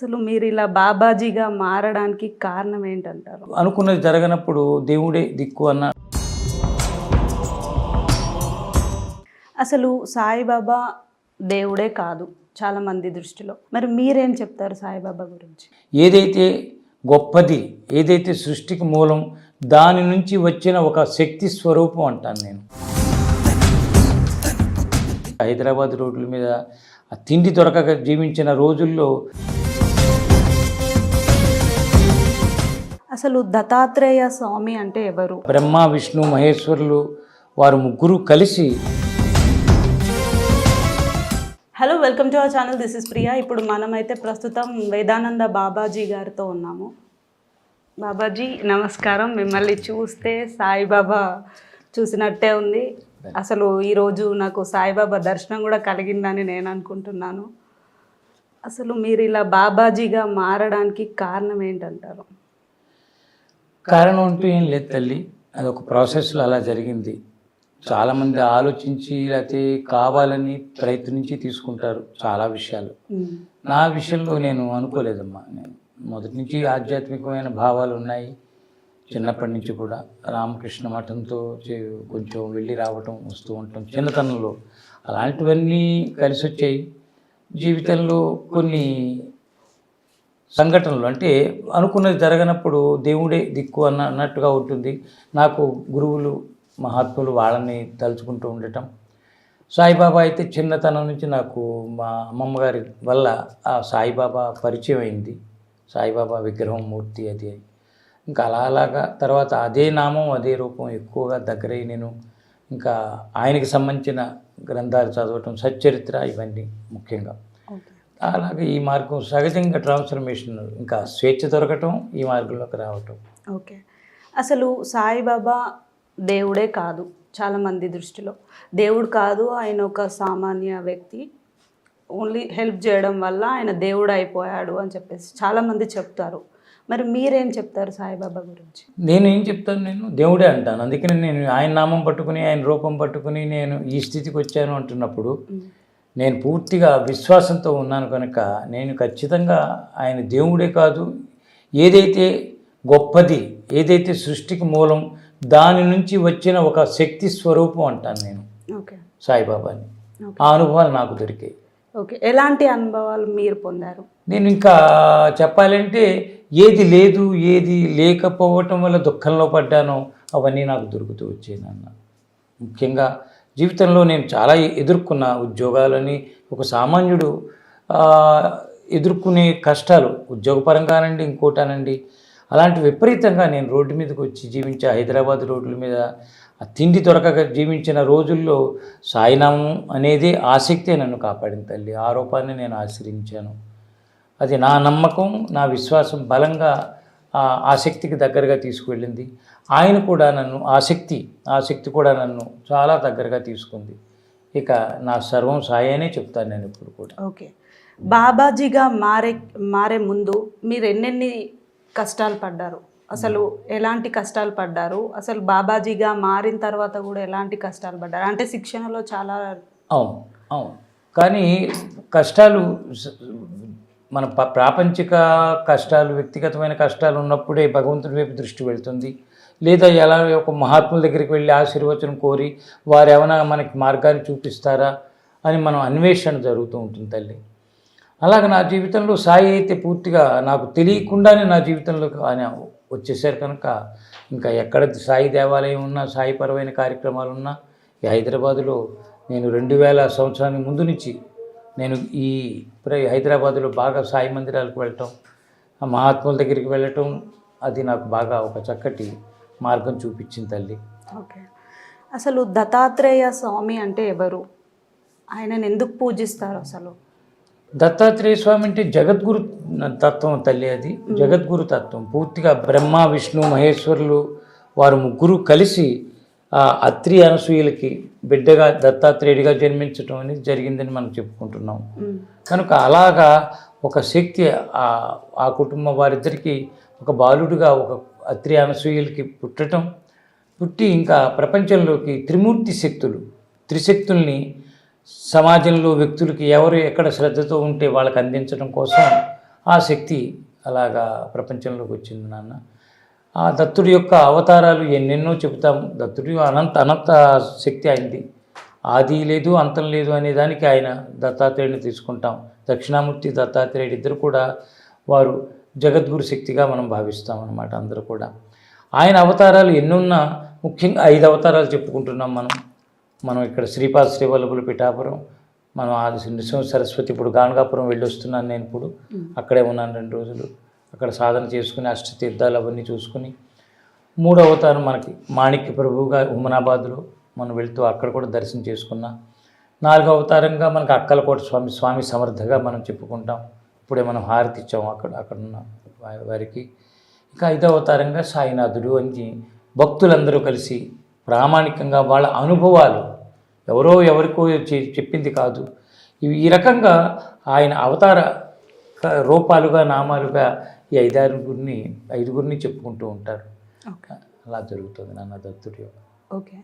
అసలు మీరు ఇలా బాబాజీగా మారడానికి కారణం ఏంటంటారు? అనుకున్నది జరగనప్పుడు దేవుడే దిక్కు అన్న అసలు సాయిబాబా దేవుడే కాదు చాలా మంది దృష్టిలో. మరి మీరేం చెప్తారు సాయిబాబా గురించి? ఏదైతే గొప్పది ఏదైతే సృష్టికి మూలం దాని నుంచి వచ్చిన ఒక శక్తి స్వరూపం అంటాను నేను. హైదరాబాద్ రోడ్ల మీద ఆ తిండి దొరకక జీవించిన రోజుల్లో అసలు దత్తాత్రేయ స్వామి అంటే ఎవరు? బ్రహ్మ విష్ణు మహేశ్వరులు వారు ముగ్గురు కలిసి hello welcome to our channel this is Priya ఇప్పుడు మనమైతే ప్రస్తుతం వేదానంద బాబాజీ గారితో ఉన్నాము. బాబాజీ నమస్కారం. మిమ్మల్ని చూస్తే సాయిబాబా చూసినట్టే ఉంది. అసలు ఈరోజు నాకు సాయిబాబా దర్శనం కూడా కలిగిందని నేను అనుకుంటున్నాను. అసలు మీరు ఇలా బాబాజీగా మారడానికి కారణం ఏంటంటారు? కారణం అంటూ ఏం లేదు తల్లి. అది ఒక ప్రాసెస్లో అలా జరిగింది. చాలామంది ఆలోచించి లేకపోతే కావాలని ప్రయత్నించి తీసుకుంటారు చాలా విషయాలు. నా విషయంలో నేను అనుకోలేదమ్మా. నేను మొదటి నుంచి ఆధ్యాత్మికమైన భావాలు ఉన్నాయి. చిన్నప్పటి నుంచి కూడా రామకృష్ణ మఠంతో కొంచెం వెళ్ళి రావటం వస్తూ ఉంటాం చిన్నతనంలో అలాంటివన్నీ కలిసి వచ్చాయి జీవితంలో కొన్ని సంఘటనలు. అంటే అనుకున్నది జరగనప్పుడు దేవుడే దిక్కు అన్న అన్నట్టుగా ఉంటుంది. నాకు గురువులు మహాత్ములు వాళ్ళని తలుచుకుంటూ ఉండటం. సాయిబాబా అయితే చిన్నతనం నుంచి నాకు మా అమ్మమ్మ గారి వల్ల ఆ సాయిబాబా పరిచయం అయింది. సాయిబాబా విగ్రహం మూర్తి అది. ఇంకా అలా అలాగా తర్వాత అదే నామం అదే రూపం ఎక్కువగా దగ్గరై నేను ఇంకా ఆయనకి సంబంధించిన గ్రంథాలు చదవటం సచ్చరిత్ర ఇవన్నీ ముఖ్యంగా. అలాగే ఈ మార్గం సహజంగా ట్రాన్స్ఫర్మేషన్ ఇంకా స్వేచ్ఛ దొరకటం ఈ మార్గంలోకి రావటం. ఓకే. అసలు సాయిబాబా దేవుడే కాదు చాలా మంది దృష్టిలో. దేవుడు కాదు ఆయన ఒక సామాన్య వ్యక్తి. ఓన్లీ హెల్ప్ చేయడం వల్ల ఆయన దేవుడు అయిపోయాడు అని చెప్పేసి చాలామంది చెప్తారు. మరి మీరేం చెప్తారు సాయిబాబా గురించి? నేను ఏం చెప్తాను నేను? దేవుడే అంటాను. అందుకని నేను ఆయన నామం పట్టుకుని ఆయన రూపం పట్టుకుని నేను ఈ స్థితికి వచ్చాను అంటున్నప్పుడు నేను పూర్తిగా విశ్వాసంతో ఉన్నాను కనుక నేను ఖచ్చితంగా ఆయన దేవుడే కాదు. ఏదైతే గొప్పది ఏదైతే సృష్టికి మూలం దాని నుంచి వచ్చిన ఒక శక్తి స్వరూపం అంటాను నేను. ఓకే. సాయిబాబాని. ఆ అనుభవాలు నాకు దొరికాయి. ఓకే. ఎలాంటి అనుభవాలు మీరు పొందారు? నేను ఇంకా చెప్పాలంటే ఏది లేదు ఏది లేకపోవటం వల్ల దుఃఖంలో పడ్డానో అవన్నీ నాకు దొరుకుతూ వచ్చాయి నాన్న. ముఖ్యంగా జీవితంలో నేను చాలా ఎదుర్కొన్న ఉద్యోగాలని ఒక సామాన్యుడు ఎదుర్కొనే కష్టాలు ఉద్యోగపరంగానండి ఇంకోటానండి. అలాంటి విపరీతంగా నేను రోడ్డు మీదకి వచ్చి జీవించే హైదరాబాద్ రోడ్ల మీద ఆ తిండి దొరకక జీవించిన రోజుల్లో సాయినామం అనేది ఆసక్తే నన్ను కాపాడింది తల్లి. ఆ రూపాన్ని నేను ఆశ్రయించాను. అది నా నమ్మకం నా విశ్వాసం బలంగా ఆసక్తికి దగ్గరగా తీసుకువెళ్ళింది. ఆయన కూడా నన్ను ఆసక్తి ఆసక్తి కూడా నన్ను చాలా దగ్గరగా తీసుకుంది. ఇక నా సర్వం సాయనే చెప్తాను నేను ఇప్పుడు కూడా. ఓకే. బాబాజీగా మారే మారే ముందు మీరు ఎన్నెన్ని కష్టాలు పడ్డారు? అసలు ఎలాంటి కష్టాలు పడ్డారు? అసలు బాబాజీగా మారిన తర్వాత కూడా ఎలాంటి కష్టాలు పడ్డారు? అంటే శిక్షణలో చాలా అవును అవును. కానీ కష్టాలు మన ప- ప్రాపంచిక కష్టాలు వ్యక్తిగతమైన కష్టాలు ఉన్నప్పుడే భగవంతుడి వైపు దృష్టి వెళ్తుంది. లేదా ఎలా ఒక మహాత్ముల దగ్గరికి వెళ్ళి ఆశీర్వచనం కోరి వారు ఏమైనా మనకి మార్గాన్ని చూపిస్తారా అని మనం అన్వేషణ జరుగుతూ ఉంటుంది తల్లి. అలాగే నా జీవితంలో సాయి అయితే పూర్తిగా నాకు తెలియకుండానే నా జీవితంలోకి ఆయన వచ్చేసారు కనుక ఇంకా ఎక్కడ సాయి దేవాలయం ఉన్నా సాయిపరమైన కార్యక్రమాలు ఉన్నా ఈ హైదరాబాదులో నేను రెండు వేల సంవత్సరానికి ముందు నుంచి నేను ఈ హైదరాబాదులో బాగా సాయి మందిరాలకు వెళ్ళటం ఆ మహాత్ముల దగ్గరికి వెళ్ళటం అది నాకు బాగా ఒక చక్కటి మార్గం చూపించింది తల్లి. ఓకే. అసలు దత్తాత్రేయ స్వామి అంటే ఎవరు? ఆయనను ఎందుకు పూజిస్తారు అసలు? దత్తాత్రేయ స్వామి అంటే జగద్గురు తత్వం తల్లి అది. జగద్గురు తత్వం. పూర్తిగా బ్రహ్మ విష్ణు మహేశ్వరులు వారు ముగ్గురు కలిసి అత్రి అనసూయలకి బిడ్డగా దత్తాత్రేయుడిగా జన్మించడం అనేది జరిగిందని మనం చెప్పుకుంటున్నాం. కనుక అలాగా ఒక శక్తి ఆ ఆ కుటుంబ వారిద్దరికి ఒక బాలుడిగా ఒక అత్రి అనసూయలకి పుట్టడం పుట్టి ఇంకా ప్రపంచంలోకి త్రిమూర్తి శక్తులు త్రిశక్తుల్ని సమాజంలో వ్యక్తులకి ఎవరు ఎక్కడ శ్రద్ధతో ఉంటే వాళ్ళకి అందించడం కోసం ఆ శక్తి అలాగా ప్రపంచంలోకి వచ్చింది నాన్న ఆ దత్తుడి యొక్క అవతారాలు ఎన్నెన్నో చెబుతాం. దత్తుడి అనంత అనంత శక్తి అయింది ఆది లేదు అంతం లేదు అనే దానికి ఆయన దత్తాత్రేయుని తీసుకుంటాం. దక్షిణామూర్తి దత్తాత్రేయుడు ఇద్దరు కూడా వారు జగద్గురు శక్తిగా మనం భావిస్తాం అన్నమాట అందరూ కూడా. ఆయన అవతారాలు ఎన్నున్నా ముఖ్యంగా ఐదు అవతారాలు చెప్పుకుంటున్నాం మనం. మనం ఇక్కడ శ్రీపాద శ్రీవల్లభులు పిఠాపురం మనం ఆది నృసింహ సరస్వతి ఇప్పుడు గానగాపురం వెళ్ళి వస్తున్నాను నేను ఇప్పుడు. అక్కడే ఉన్నాను రెండు రోజులు. అక్కడ సాధన చేసుకుని అష్టతీర్థాలు అవన్నీ చూసుకుని మూడో అవతారం మనకి మాణిక్య ప్రభువుగా ఉమనాబాద్లో మనం వెళుతూ అక్కడ కూడా దర్శనం చేసుకున్నాం. నాలుగో అవతారంగా మనకు అక్కలకోట స్వామి స్వామి సమర్థగా మనం చెప్పుకుంటాం. ఇప్పుడే మనం హారతి ఇచ్చాము అక్కడ అక్కడ ఉన్న వారికి. ఇంకా ఐదో అవతారంగా సాయినాథుడు అని భక్తులందరూ కలిసి ప్రామాణికంగా వాళ్ళ అనుభవాలు ఎవరో ఎవరికో చెప్పింది కాదు. ఇవి ఈ రకంగా ఆయన అవతార రూపాలుగా నామాలుగా ఈ ఐదారుగురిని ఐదుగురిని చెప్పుకుంటూ ఉంటారు. ఓకే. అలా జరుగుతుంది నాన్న దత్తుడి యొక్క ఓకే.